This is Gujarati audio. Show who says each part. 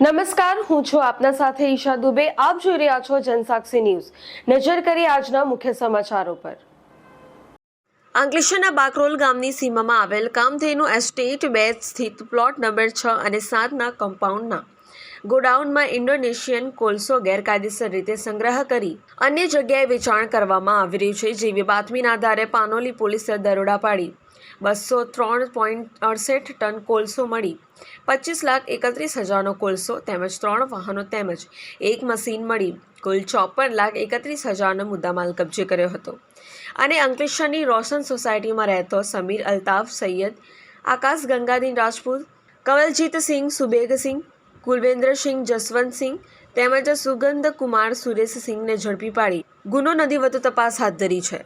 Speaker 1: નમસ્કાર, હું છું આપના સાથે ઈશા દુબે. આપ જોઈ રહ્યા છો જનસાક્ષી ન્યૂઝ. નજર કરી આજના મુખ્ય સમાચારો પર. અંકલેશ્વરના બાકરોલ ગામની સીમામાં આવેલ કામધેનુ એસ્ટેટ બે સ્થિત પ્લોટ નંબર છ અને સાતના કમ્પાઉન્ડના ગોડાઉનમાં ઇન્ડોનેશિયન કોલસો ગેરકાયદેસર રીતે સંગ્રહ કરી અન્ય જગ્યાએ વેચાણ કરવામાં આવી રહ્યું છે, જેવી બાતમીના આધારે પાનોલી પોલીસે દરોડા પાડી. બસો ત્રણ પોઈન્ટ અડસઠ ટન કોલસો મળી, પચીસ લાખ એકત્રીસ હજારનો કોલસો તેમજ ત્રણ વાહનો તેમજ એક મશીન મળી, કુલ ચોપન લાખ એકત્રીસ હજારનો મુદ્દામાલ કબજે કર્યો હતો. અને અંકલેશ્વરની રોશન સોસાયટીમાં રહેતો સમીર અલ્તાફ સૈયદ, આકાશ ગંગાદીન રાજપૂત કવલજીતસિંહ સુબેગસિંહ કુલવેન્દ્રસિંહ જસવંતસિંહ તેમજ સુગંધ કુમાર સુરેશસિંહને ઝડપી પાડી. ગુનો નદી વધુ તપાસ હાથ ધરી છે.